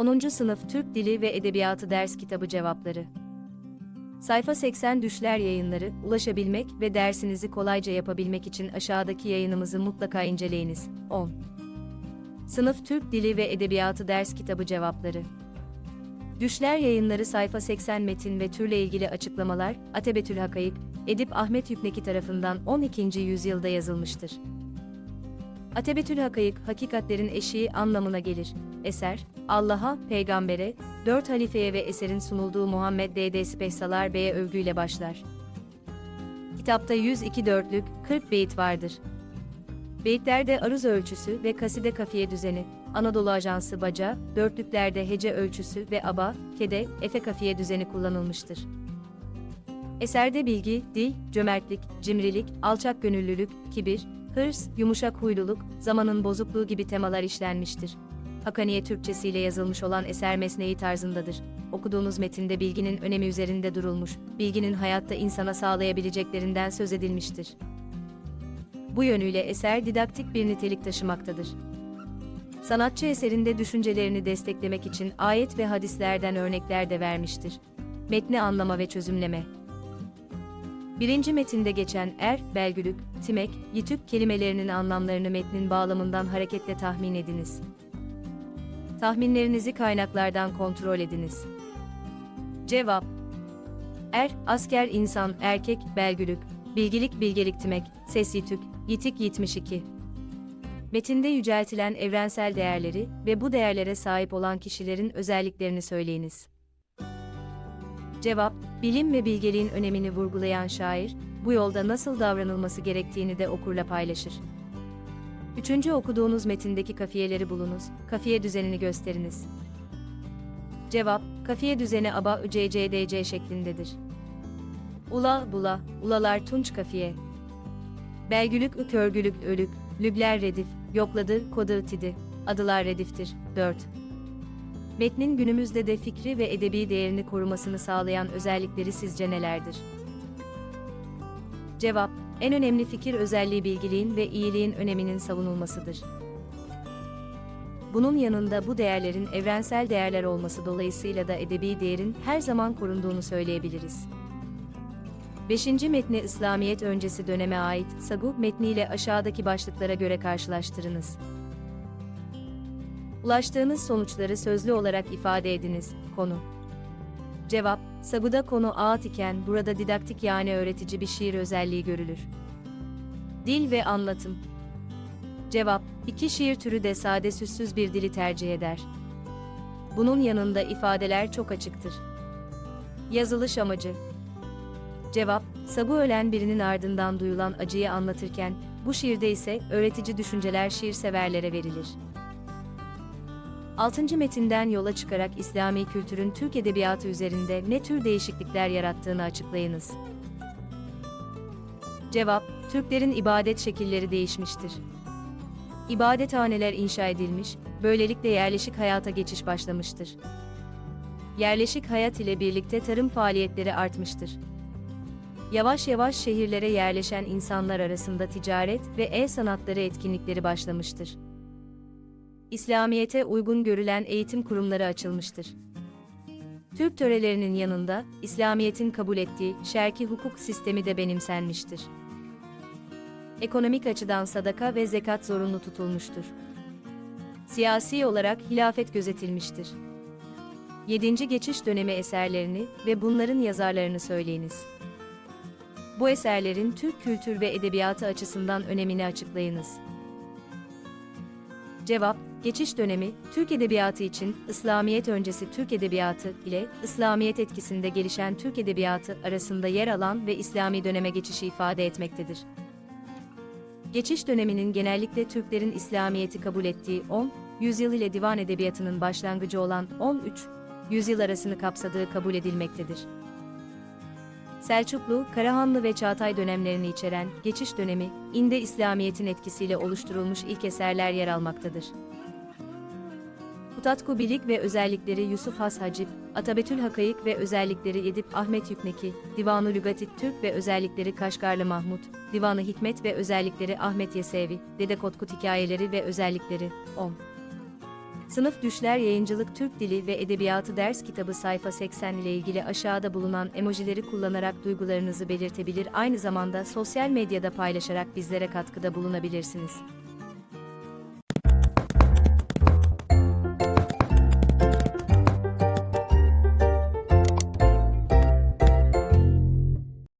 10. Sınıf Türk Dili ve Edebiyatı Ders Kitabı Cevapları Sayfa 80 Düşler Yayınları, ulaşabilmek ve dersinizi kolayca yapabilmek için aşağıdaki yayınımızı mutlaka inceleyiniz. 10. Sınıf Türk Dili ve Edebiyatı Ders Kitabı Cevapları Düşler Yayınları sayfa 80 metin ve türle ilgili açıklamalar, Atebetül Hakayık, Edip Ahmet Yükneki tarafından 12. yüzyılda yazılmıştır. Atebetül Hakayık, hakikatlerin eşiği anlamına gelir. Eser, Allah'a, peygambere, dört halifeye ve eserin sunulduğu Muhammed D.D. Spehsalar Bey'e övgüyle başlar. Kitapta 102 dörtlük, 40 beyit vardır. Beyitlerde aruz ölçüsü ve kaside kafiye düzeni, Anadolu Ajansı baca, dörtlüklerde hece ölçüsü ve aba, kede, efe kafiye düzeni kullanılmıştır. Eserde bilgi, dil, cömertlik, cimrilik, alçak gönüllülük, kibir, hırs, yumuşak huyluluk, zamanın bozukluğu gibi temalar işlenmiştir. Hakaniye Türkçesiyle yazılmış olan eser mesneği tarzındadır. Okuduğunuz metinde bilginin önemi üzerinde durulmuş, bilginin hayatta insana sağlayabileceklerinden söz edilmiştir. Bu yönüyle eser didaktik bir nitelik taşımaktadır. Sanatçı eserinde düşüncelerini desteklemek için ayet ve hadislerden örnekler de vermiştir. Metni anlama ve çözümleme. Birinci metinde geçen er, belgülük, timek, yitük kelimelerinin anlamlarını metnin bağlamından hareketle tahmin ediniz. Tahminlerinizi kaynaklardan kontrol ediniz. Cevap Er, asker insan, erkek, belgülük, bilgilik bilgelik timek, ses yitük, yitik 72. Metinde yüceltilen evrensel değerleri ve bu değerlere sahip olan kişilerin özelliklerini söyleyiniz. Cevap, bilim ve bilgeliğin önemini vurgulayan şair, bu yolda nasıl davranılması gerektiğini de okurla paylaşır. Üçüncü okuduğunuz metindeki kafiyeleri bulunuz, kafiye düzenini gösteriniz. Cevap, kafiye düzeni aba ccdc şeklindedir. Ula, bula, ulalar tunç kafiye. Belgülük, ükörgülük, ölük, lübler redif, yokladı, kodı, tidi. Adılar rediftir. 4. Metnin günümüzde de fikri ve edebi değerini korumasını sağlayan özellikleri sizce nelerdir? Cevap, en önemli fikir özelliği bilgiliğin ve iyiliğin öneminin savunulmasıdır. Bunun yanında bu değerlerin evrensel değerler olması dolayısıyla da edebi değerin her zaman korunduğunu söyleyebiliriz. 5. metni İslamiyet öncesi döneme ait Sagu metniyle aşağıdaki başlıklara göre karşılaştırınız. Ulaştığınız sonuçları sözlü olarak ifade ediniz. Konu. Cevap, Sagu'da konu ağıt iken burada didaktik yani öğretici bir şiir özelliği görülür. Dil ve anlatım. Cevap, iki şiir türü de sade süssüz bir dili tercih eder. Bunun yanında ifadeler çok açıktır. Yazılış amacı. Cevap, Sagu ölen birinin ardından duyulan acıyı anlatırken, bu şiirde ise öğretici düşünceler şiir severlere verilir. 6. metinden yola çıkarak İslami kültürün Türk edebiyatı üzerinde ne tür değişiklikler yarattığını açıklayınız. Cevap, Türklerin ibadet şekilleri değişmiştir. İbadethaneler inşa edilmiş, böylelikle yerleşik hayata geçiş başlamıştır. Yerleşik hayat ile birlikte tarım faaliyetleri artmıştır. Yavaş yavaş şehirlere yerleşen insanlar arasında ticaret ve el sanatları etkinlikleri başlamıştır. İslamiyete uygun görülen eğitim kurumları açılmıştır. Türk törelerinin yanında İslamiyetin kabul ettiği şerki hukuk sistemi de benimsenmiştir. Ekonomik açıdan sadaka ve zekat zorunlu tutulmuştur. Siyasi olarak hilafet gözetilmiştir. 7. geçiş dönemi eserlerini ve bunların yazarlarını söyleyiniz. Bu eserlerin Türk kültür ve edebiyatı açısından önemini açıklayınız. Cevap, geçiş dönemi, Türk edebiyatı için İslamiyet öncesi Türk edebiyatı ile İslamiyet etkisinde gelişen Türk edebiyatı arasında yer alan ve İslami döneme geçişi ifade etmektedir. Geçiş döneminin genellikle Türklerin İslamiyeti kabul ettiği 10, yüzyıl ile divan edebiyatının başlangıcı olan 13, yüzyıl arasını kapsadığı kabul edilmektedir. Selçuklu, Karahanlı ve Çağatay dönemlerini içeren geçiş dönemi, inde İslamiyet'in etkisiyle oluşturulmuş ilk eserler yer almaktadır. Kutatku Bilik ve özellikleri Yusuf Has Hacip, Atabetül Hakayık ve özellikleri Edip Ahmet Yükneki, Divanı Lügatit Türk ve özellikleri Kaşgarlı Mahmut, Divanı Hikmet ve özellikleri Ahmet Yesevi, Dede Kotkut hikayeleri ve özellikleri 10. Sınıf Düşler Yayıncılık Türk Dili ve Edebiyatı ders kitabı sayfa 80 ile ilgili aşağıda bulunan emojileri kullanarak duygularınızı belirtebilir aynı zamanda sosyal medyada paylaşarak bizlere katkıda bulunabilirsiniz.